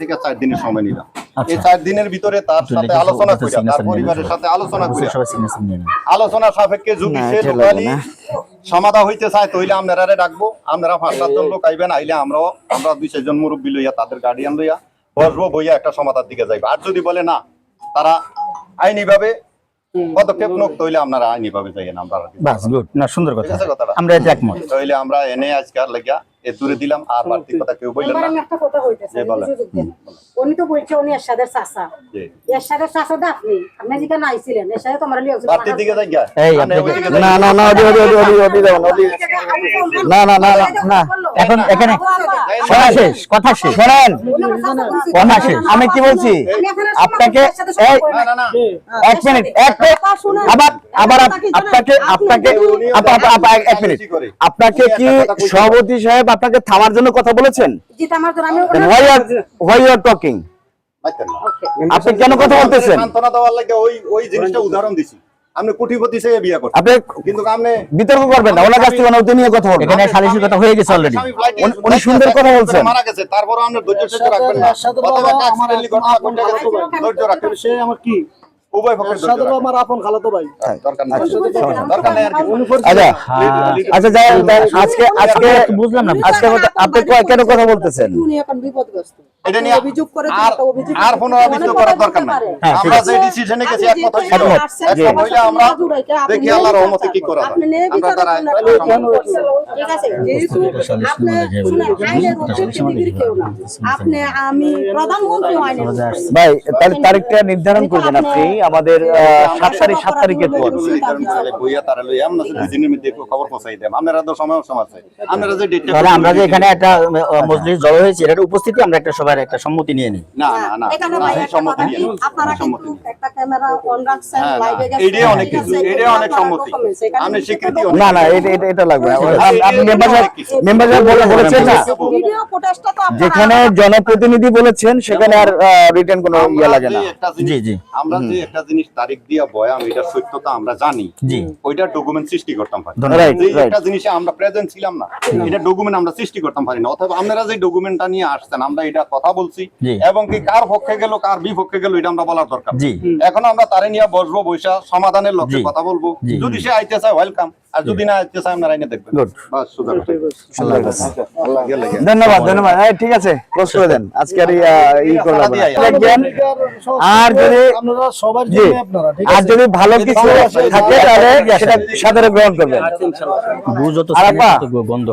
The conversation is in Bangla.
থেকে চার দিনের সময় নিলাম। আচ্ছা। এই চার দিনের ভিতরে তার সাথে আলোচনা করি তার পরিবারের সাথে আলোচনা করি। আলোচনা সাপেক্ষে যদি সে। সমাধা হইতে চায় তাহলে আপনারা ডাকবো। আপনারা পাঁচ সাতজন লোক আইবেন আইলে আমরাও আমরা দুই চারজন মুরব্বী লইয়া তাদের গার্ডিয়ান লইয়া বসবো বইয়া একটা সমাধার দিকে যাইবো। আর যদি বলে না তারা আইনি ভাবে পদক্ষেপ নোক তাহলে আপনারা আইনি ভাবে যাইয়েন আমরা না সুন্দর কথা। আমরা একমত। আমরা এনে আজকে লাগিয়া এ দূরে দিলাম আর বাড়তি কথা কেউ বললেন না আমি একটা কথা হইতেছে জি, বলেন। সুযোগ দেন। উনি তো বলছে উনি এরশাদের চাচা জি। এরশাদের চাচা দা আপনি আপনি যেখানে আইছিলেন এরশাদে তোমার লিয়ে বাড়তি দিকে যাই গা এই। না না না ওদি ওদি ওদি ওদি ওদি না না না না এখন এখানে কথা শেষ কথা শেষ। শোনেন। কথা শেষ। আমি কি বলছি? আপনাকে এই না না না। এক মিনিট এক আবার আবার আপনাকে আপনাকে আপা- আপা- আপা, এক- মিনিট। আপনাকে কি সভাপতি সাহেব আপনাকে থামার জন্য কথা বলেছেন? জিত আমার জন্য। হোয়াই আর টকিং আপনি কেন কথা বলতেছেন? ওই ওই জিনিসটা উদাহরণ দিছি। আপনি কোটিপতি সে বিয়ে করছেন আপনি কিন্তু আপনি বিতর্ক করবেন না ওনার কাছ থেকে নিয়ে কথা বলবেন। এখানে সালিশি কথা হয়ে গেছে অলরেডি উনি- সুন্দর কথা বলছেন। মারা গেছে তারপরে আপনি ধৈর্য সহ্য রাখবেন না। অথবা ঘটনা ঘটে গেছে, ধৈর্য রাখবেন সে আমার কি? আপন হ্যাঁ, দরকার নাই। দরকার নাই আর কি। আচ্ছা। আচ্ছা যাই হোক, আজকে আজকে বুঝলাম না। আজকে কথা- আপনি কেন কথা বলতেছেন? উনি এখন বিপদগ্রস্ত। এটা নিয়ে অভিযোগ করে আর একটা অভিযোগ করার দরকার নাই। হ্যাঁ, আমরা যে ডিসিশনে গেছি আপনি একমত হইছি যেহেতু তো? আসছেন, একমত সবার হইলে আমরা দেখি আল্লাহর রহমতে কি করা যায় আপনি নিয়ে আমরা তারা ঠিক আছে যেহেতু আপনি শুনেন আইনের হচ্ছে কেউ না। আপনি আমি প্রধানমন্ত্রী আইনের ভাই তাহলে তারিখটা নির্ধারণ করবেন আপনি আমাদের আহ, সাত তারিখ সাত তারিখের পর বইয়া তারা লই দিনের মধ্যে খবর পৌঁছাই আপনারা তো সময় সময় আছে। আপনারা যে ডেটটা আমরা যে এখানে একটা আহ, মজলিস জড়ো হয়েছে এটার উপস্থিতি আমরা একটা সবার একটা সম্মতি নিয়ে নিই না না না। এখানে না, সম্মতি নিয়ে আপনারা কিন্তু একটা ক্যামেরা অন রাখছেন লাইভে গেছেন অনেক কিছু, অনেক সম্মতি। কিন্তু স্বীকৃতি না না এটা এটা লাগবে। আপনি মেম্বার সাহেব বলে বলেছেন না? ভিডিও ফুটেজটা তো আপনারা যেখানে জনপ্রতিনিধি বলেছেন সেখানে আর রিটার্ন কোনো ইয়ে লাগে না। আমরা যে একটা জিনিস- জি, জি। আমরা যে একটা জিনিস তারিখ দিয়া বয়াম এটা সত্যতা আমরা জানি। জি। ওইটা ডকুমেন্ট সৃষ্টি করতাম পারি. একটা জিনিসে আমরা প্রেজেন্ট ছিলাম না এটা ডকুমেন্ট আমরা সৃষ্টি করতাম পারি না অথবা আপনারা যে ডকুমেন্টটা নিয়ে আসছেন আমরা এটা কথা বলছি। এবং কি কার পক্ষে গেল কার বিপক্ষে গেল এটা আমরা বলার দরকার। এখন আমরা তারে নিয়ে বসবো বৈশা সমাধানের লক্ষ্যে কথা বলব। যদি সে আইতে চায় ওয়েলকাম আর যদি না আইতে চায় আমরা আইনে দেখবেন। Good. বাস সুন্দর সুন্দর কথা। আল্লাহ গেলে গেলে। ধন্যবাদ ধন্যবাদ। ঠিক আছে ক্লোজ করে দেন আজকে আর ই করলাম না। দিয়ে আইলাম। দেখবেন আর যদি সবার জন্য আপনারা আর যদি ভালো কিছু থাকে তাহলে সেটা সাদরে গ্রহণ করবেন। গুজও তো বন্ধ